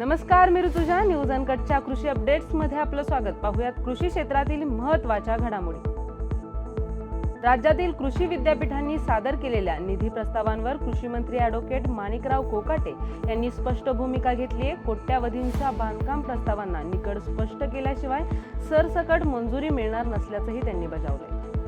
नमस्कार मी ऋतुजा. न्यूज अनकटच्या कृषी अपडेट्समध्ये आपलं स्वागत. पाहूयात कृषी क्षेत्रातील महत्त्वाच्या घडामोडी. राज्यातील कृषी विद्यापीठांनी सादर केलेल्या निधी प्रस्तावांवर कृषी मंत्री ॲडव्होकेट माणिकराव कोकाटे यांनी स्पष्ट भूमिका घेतली आहे. कोट्यावधींच्या बांधकाम प्रस्तावांना निकड स्पष्ट केल्याशिवाय सरसकट मंजुरी मिळणार नसल्याचंही त्यांनी बजावलंय.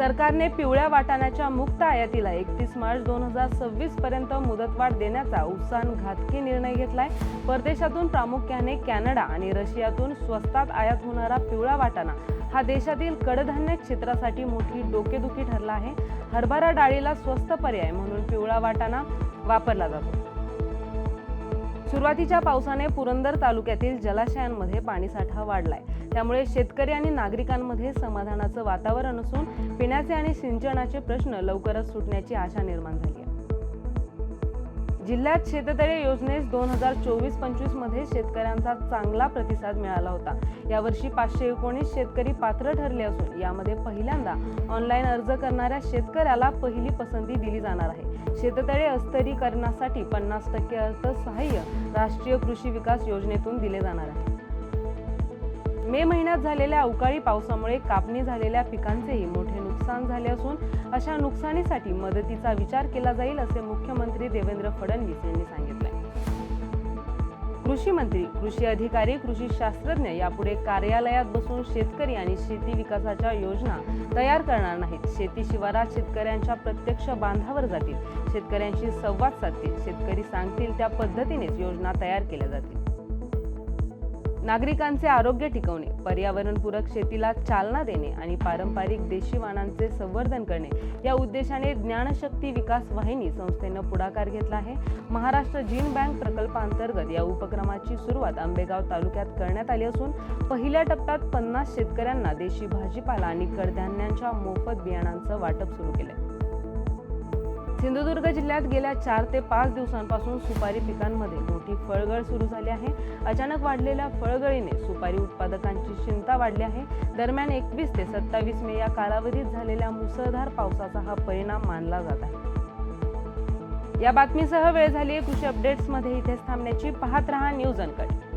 सरकारने पिवळ्या वाटाण्याच्या मुक्त आयातीला एकतीस मार्च दोन हजार सव्वीस पर्यंत मुदतवाढ देण्याचा उत्साहन घातकी निर्णय घेतलाय. परदेशातून प्रामुख्याने कॅनडा आणि रशियातून स्वस्तात आयात होणारा पिवळा वाटाणा हा देशातील कडधान्य क्षेत्रासाठी मोठी डोकेदुखी ठरला आहे. हरभरा डाळीला स्वस्त पर्याय म्हणून पिवळा वाटाणा वापरला जातो. सुरुवातीच्या पावसाने पुरंदर तालुक्यातील जलाशयांमध्ये पाणीसाठा वाढलाय. त्यामुळे शेतकरी आणि नागरिकांमध्ये समाधानाचं वातावरण असून पिण्याचे आणि सिंचनाचे प्रश्न लवकरच सुटण्याची आशा निर्माण झाली आहे. जिल्ह्यात शेततळे योजनेस दोन हजार चोवीस पंचवीसमध्ये शेतकऱ्यांचा चांगला प्रतिसाद मिळाला होता. यावर्षी पाचशे एकोणीस शेतकरी पात्र ठरले असून यामध्ये पहिल्यांदा ऑनलाईन अर्ज करणाऱ्या शेतकऱ्याला पहिली पसंती दिली जाणार आहे. शेततळे अस्तरीकरणासाठी पन्नास टक्के अर्थसहाय्य राष्ट्रीय कृषी विकास योजनेतून दिले जाणार आहे. मे महिन्यात झालेल्या अवकाळी पावसामुळे कापणी झालेल्या पिकांचेही मोठे नुकसान झाले असून अशा नुकसानीसाठी मदतीचा विचार केला जाईल असे मुख्यमंत्री देवेंद्र फडणवीस यांनी सांगितले कृषी मंत्री कृषी अधिकारी कृषी शास्त्रज्ञ यापुढे कार्यालयात बसून शेतकरी आणि शेती विकासाच्या योजना तयार करणार नाहीत. शेती शिवारात शेतकऱ्यांच्या प्रत्यक्ष बांधावर जातील. शेतकऱ्यांशी संवाद साधतील. शेतकरी सांगतील त्या पद्धतीनेच योजना तयार केल्या जातील. नागरिकांचे आरोग्य टिकवणे पर्यावरणपूरक शेतीला चालना देणे आणि पारंपरिक देशी वाणांचे संवर्धन करणे या उद्देशाने ज्ञानशक्ती विकास वाहिनी संस्थेनं पुढाकार घेतला आहे. महाराष्ट्र जीन बँक प्रकल्पांतर्गत या उपक्रमाची सुरुवात आंबेगाव तालुक्यात करण्यात आली असून पहिल्या टप्प्यात पन्नास शेतकऱ्यांना देशी भाजीपाला आणि कडधान्यांच्या मोफत बियाणांचं वाटप सुरू केलंय. सिंधुदुर्ग जिल्ह्यात गेल्या चार ते पाच दिवसांपासून सुपारी पिकांमध्ये मोठी फळगळ सुरू झाली आहे. अचानक वाढलेल्या फळगळीने सुपारी उत्पादकांची चिंता वाढली आहे. दरम्यान एकवीस ते सत्तावीस मे या कालावधीत झालेल्या मुसळधार पावसाचा हा परिणाम मानला जात आहे. या बातमीसह वेळ झाली कृषी अपडेट्समध्ये इथेच थांबण्याची. पाहत रहा न्यूज अनकट.